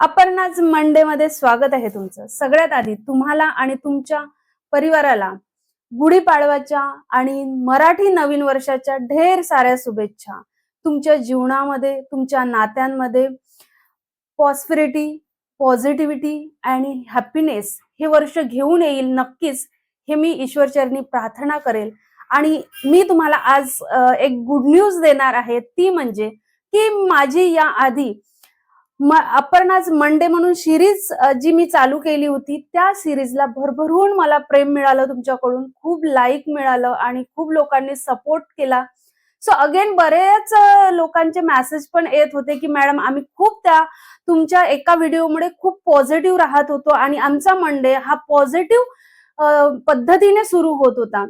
Aparna's Monday मध्ये स्वागत आहे तुमचं. सगळ्यात आधी तुम्हाला आणि तुमच्या परिवाराला गुढीपाडवाच्या आणि मराठी नवीन वर्षाच्या ढेर साऱ्या शुभेच्छा. तुमच्या जीवनामध्ये तुमच्या नात्यांमध्ये पॉस्पिरिटी पॉझिटिव्हिटी आणि हॅपीनेस हे वर्ष घेऊन येईल नक्कीच हे मी ईश्वरचरणी प्रार्थना करेल. आणि मी तुम्हाला आज एक गुड न्यूज देणार आहे. ती म्हणजे की माझी या आधी अपर्णाज आपण आज मंडे म्हणून सिरीज जी मी चालू केली होती त्या सिरीजला भरभरून मला प्रेम मिळालं तुमच्याकडून खूप लाईक मिळालं आणि खूप लोकांनी सपोर्ट केला. सो अगेन बरेच लोकांचे मेसेज पण येत होते की मॅडम आम्ही खूप त्या तुमच्या एका व्हिडिओमुळे खूप पॉझिटिव्ह राहत होतो आणि आमचा मंडे हा पॉझिटिव्ह पद्धतीने सुरू होत होता.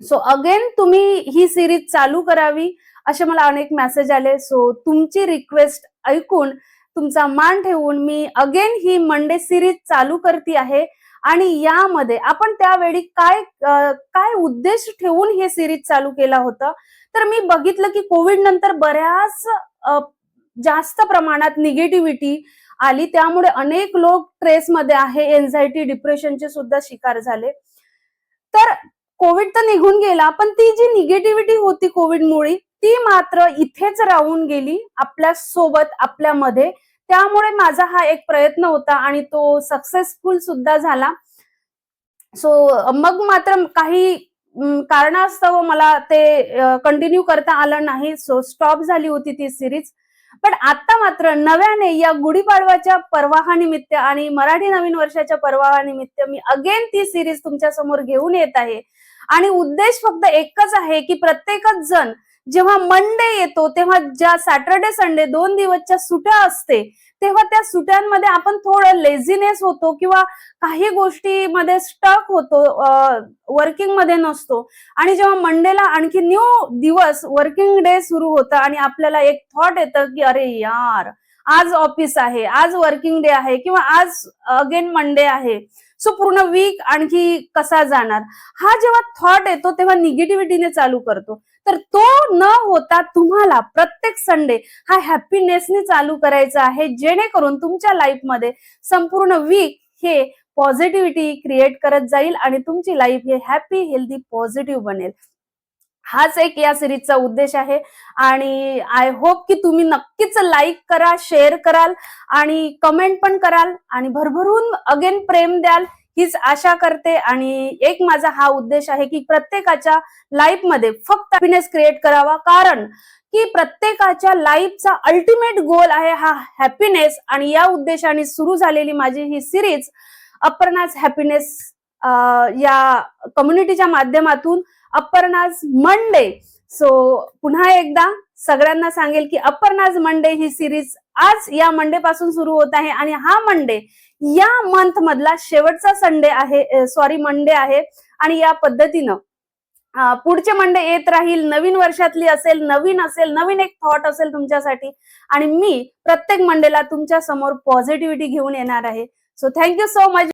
सो अगेन तुम्ही ही सिरीज चालू करावी असे मला अनेक मेसेज आले. सो तुमची रिक्वेस्ट ऐकून तुमचा मान ठेवून मी अगेन ही मंडे सिरीज चालू करते आहे. आणि यामध्ये आपण त्यावेळी काय काय उद्देश ठेवून हे सिरीज चालू केला होता? तर मी बघितलं की कोविड नंतर बऱ्याच जास्त प्रमाणात निगेटिव्हिटी आली. त्यामुळे अनेक लोक ट्रेसमध्ये आहे एन्झायटी डिप्रेशनचे सुद्धा शिकार झाले. तर कोविड तर निघून गेला पण ती जी निगेटिव्हिटी होती कोविडमुळे ती मात्र इथेच राहून गेली आपल्यासोबत आपल्यामध्ये त्यामुळे माझा हा एक प्रयत्न होता आणि तो सक्सेसफुल सुद्धा झाला. सो मग मात्र काही कारणास्तव मला ते कंटिन्यू करता आलं नाही. सो स्टॉप झाली होती ती सिरीज पण आता मात्र नव्याने या गुढीपाडवाच्या पर्वाहानिमित्त आणि मराठी नवीन वर्षाच्या पर्वाहानिमित्त मी अगेन ती सिरीज तुमच्यासमोर घेऊन येत आहे. आणि उद्देश फक्त एकच आहे की प्रत्येकच जण जेव्हा मंडे येतो तेव्हा ज्या सॅटर्डे संडे दोन दिवसच्या सुट्या असते तेव्हा त्या सुट्यांमध्ये आपण थोडं लेझीनेस होतो किंवा काही गोष्टीमध्ये स्टक होतो वर्किंगमध्ये नसतो. आणि जेव्हा मंडेला आणखी न्यू दिवस वर्किंग डे सुरू होतं आणि आपल्याला एक थॉट येतं की अरे यार आज ऑफिस आहे आज वर्किंग डे आहे किंवा आज अगेन मंडे आहे. सो पूर्ण वीक आणखी कसा जाणार? हा जेव्हा थॉट येतो तेव्हा निगेटिव्हिटीने चालू करतो. तर तो न होता तुम्हाला प्रत्येक संडे हा हॅपीनेसने चालू करायचा आहे. जेणेकरून तुमच्या लाईफमध्ये संपूर्ण वीक हे पॉझिटिव्हिटी क्रिएट करत जाईल आणि तुमची लाईफ हे हॅपी हेल्दी पॉझिटिव्ह बनेल. हाच एक या सिरीजचा उद्देश आहे. आणि आय होप की तुम्ही नक्कीच लाईक करा शेअर कराल आणि कमेंट पण कराल आणि भरभरून अगेन प्रेम द्याल. हीच आशा करते आणि एक माझा हा उद्देश आहे की प्रत्येकाच्या लाईफमध्ये फक्त हॅपीनेस क्रिएट करावा. कारण की प्रत्येकाच्या लाईफचा अल्टिमेट गोल आहे हा हॅपीनेस आणि या उद्देशाने सुरू झालेली माझी ही सिरीज अपर्णाज हॅपीनेस या कम्युनिटीच्या माध्यमातून अपर्णाज मंडे. सो पुन्हा एकदा सगळ्यांना सांगेल की अपर्णाज मंडे ही सिरीज आज या मंडे पासून सुरू होत आहे आणि हा मंडे या मंथ मधला शेवटचा संडे आहे सॉरी मंडे आहे. आणि या पद्धतीनं पुढचे मंडे येत राहील नवीन वर्षातली असेल नवीन असेल नवीन एक थॉट असेल तुमच्यासाठी. आणि मी प्रत्येक मंडेला तुमच्यासमोर पॉझिटिव्हिटी घेऊन येणार आहे. So thank you so much